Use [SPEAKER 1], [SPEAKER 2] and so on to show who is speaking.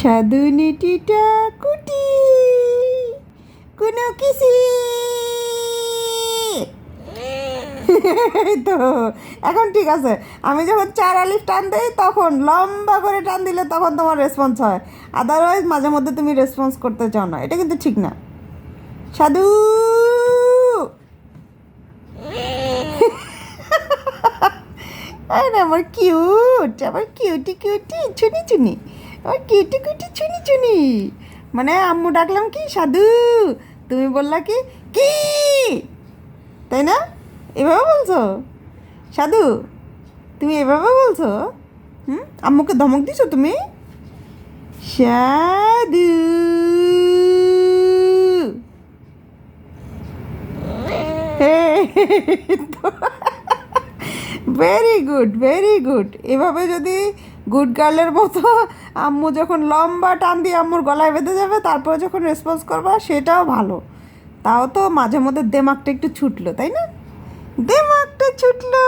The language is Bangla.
[SPEAKER 1] সাধুনিটিটা কুটি। কোনো এই তো, এখন ঠিক আছে। আমি যখন চার আলিফ টান দিই, তখন লম্বা করে টান দিলে তখন তোমার রেসপন্স হয়। আদারওয়াইজ মাঝে মধ্যে তুমি রেসপন্স করতে চাও না। এটা কিন্তু ঠিক না। সাধু! আমার কিউট আমার কিউটি কিউটি চুনি চুনি। আমার কিউটি কেটে চুনি চুনি। মানে আম্মু ডাকলাম কি সাধু তুমি বললা কি কি? তাই না? এভাবে বলছো? সাধু তুমি এভাবে বলছো? হুম? আম্মুকে ধমক দিছো তুমি? সাধু। ভেরি গুড ভেরি গুড এভাবে যদি গুড গার্লের মতো আম্মু যখন লম্বা টান দিয়ে আম্মুর গলায় বেঁধে যাবে, তারপরে যখন রেসপন্স করবা, সেটাও ভালো। তাও তো মাঝে মধ্যে দেমাগটা একটু ছুটলো, তাই না? দেমাগটা ছুটলো!